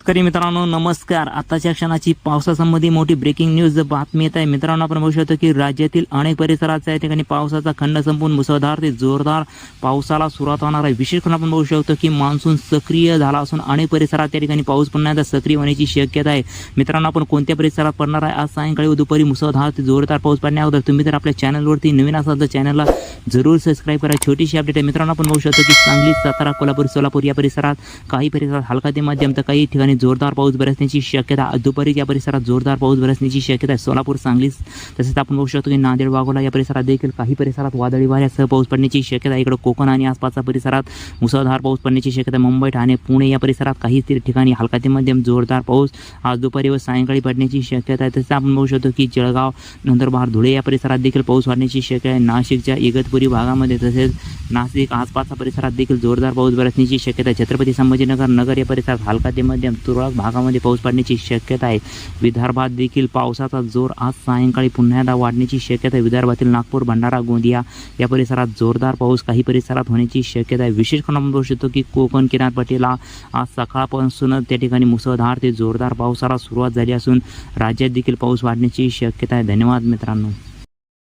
शेतकरी मित्रांनो नमस्कार. आताच्या क्षणाची पावसासंबंधी मोठी ब्रेकिंग न्यूज बातमी येत आहे. मित्रांनो आपण बघू शकतो की राज्यातील अनेक परिसरात या ठिकाणी पावसाचा खंड संपून मुसळधार ते जोरदार पावसाला सुरुवात होणार आहे. विशेष करून आपण बघू शकतो की मान्सून सक्रिय झाला असून अनेक परिसरात त्या ठिकाणी पाऊस पडण्याचा सक्रिय होण्याची शक्यता आहे. मित्रांनो आपण कोणत्या परिसरात पडणार आहे? आज सायंकाळी व दुपारी मुसळधार ते जोरदार पाऊस पडण्याअगोदर तुम्ही जर आपल्या चॅनलवरती नवीन असाल तर चॅनलला जरूर सबस्क्राईब करा. छोटीशी अपडेट आहे. मित्रांनो आपण बघू शकतो की सांगली सातारा कोल्हापूर सोलापूर या परिसरात काही परिसरात हलका ते मध्यम तर काही ठिकाणी जोरदार पाऊस बरसण्याची शक्यता आज दुपारी या परिसरात जोरदार पाऊस बरसण्याची शक्यता आहे. सोलापूर सांगलीस तसेच आपण बघू शकतो की नांदेड वाघोला या परिसरात देखील काही परिसरात वादळी वाऱ्यासह पाऊस पडण्याची शक्यता आहे. इकडे कोकण आणि आसपासच्या परिसरात मुसळधार पाऊस पडण्याची शक्यता आहे. मुंबई ठाणे पुणे या परिसरात काही ठिकाणी हलका ते मध्यम जोरदार पाऊस आज दुपारी व सायंकाळी पडण्याची शक्यता आहे. तसेच आपण बघू शकतो की जळगाव नंदुरबार धुळे या परिसरात देखील पाऊस वाढण्याची शक्यता आहे. नाशिकच्या इगतपुरी भागामध्ये तसेच नाशिक आसपासच्या परिसरात देखील जोरदार पाऊस बरसण्याची शक्यता आहे. छत्रपती संभाजीनगर नगर या परिसरात हलका ते मध्यम तुरळक भागामध्ये पाऊस पडण्याची शक्यता आहे. विदर्भात देखील पावसाचा जोर आज सायंकाळी पुन्हा एकदा वाढण्याची शक्यता आहे. विदर्भातील नागपूर भंडारा गोंदिया या परिसरात जोरदार पाऊस काही परिसरात होण्याची शक्यता आहे. विशेष करून आपण बघू शकतो की कोकण किनारपट्टीला आज सकाळपासूनच त्या ठिकाणी मुसळधार ते जोरदार पावसाला सुरुवात झाली असून राज्यात देखील पाऊस वाढण्याची शक्यता आहे. धन्यवाद मित्रांनो.